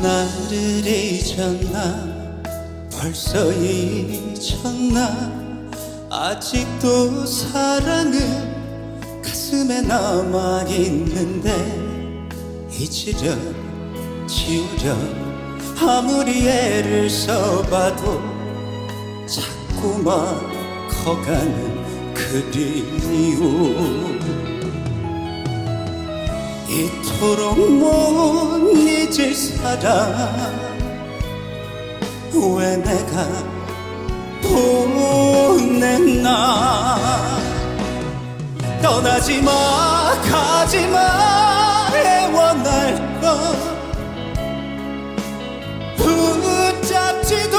날들이 잊었나? 벌써 잊었나? 아직도 사랑은 가슴에 남아있는데 잊으려 지우려 아무리 애를 써봐도 자꾸만 커가는 그리움. 이토록 못 잊을 사람. 왜 내가 보냈나? 떠나지 마 가지 마 애원할 것 붙잡지도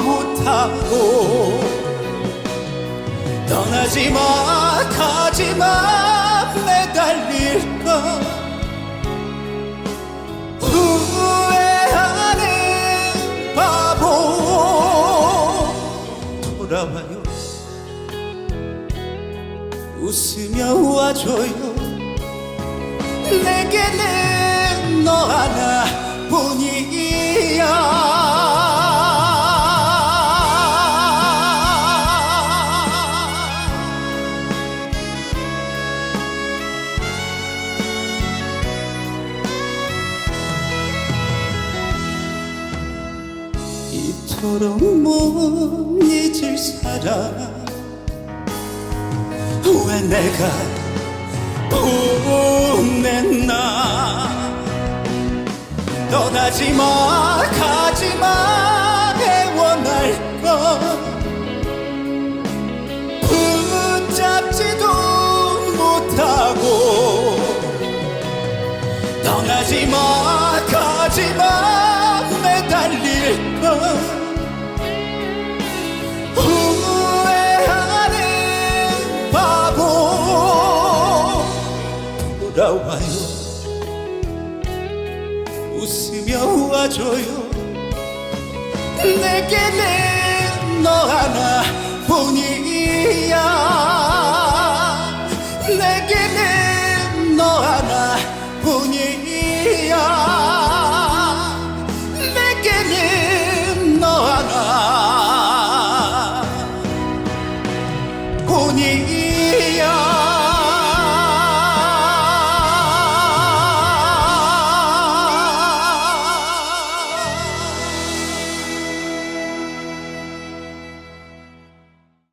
못하고. 떠나지 마 가지 마 매달릴 것 돌아와요. 웃으며 와줘요. 내게는 너 하나뿐이야 이토록 못 잊을 사람. 왜 내가 보냈나? 떠나지 마 가지 마. 애원할 것 붙잡지도 못하고. 떠나지 마. 가지 마 후회하는 바보. 돌아와요. 웃으며 와줘요. 내게는 너 하나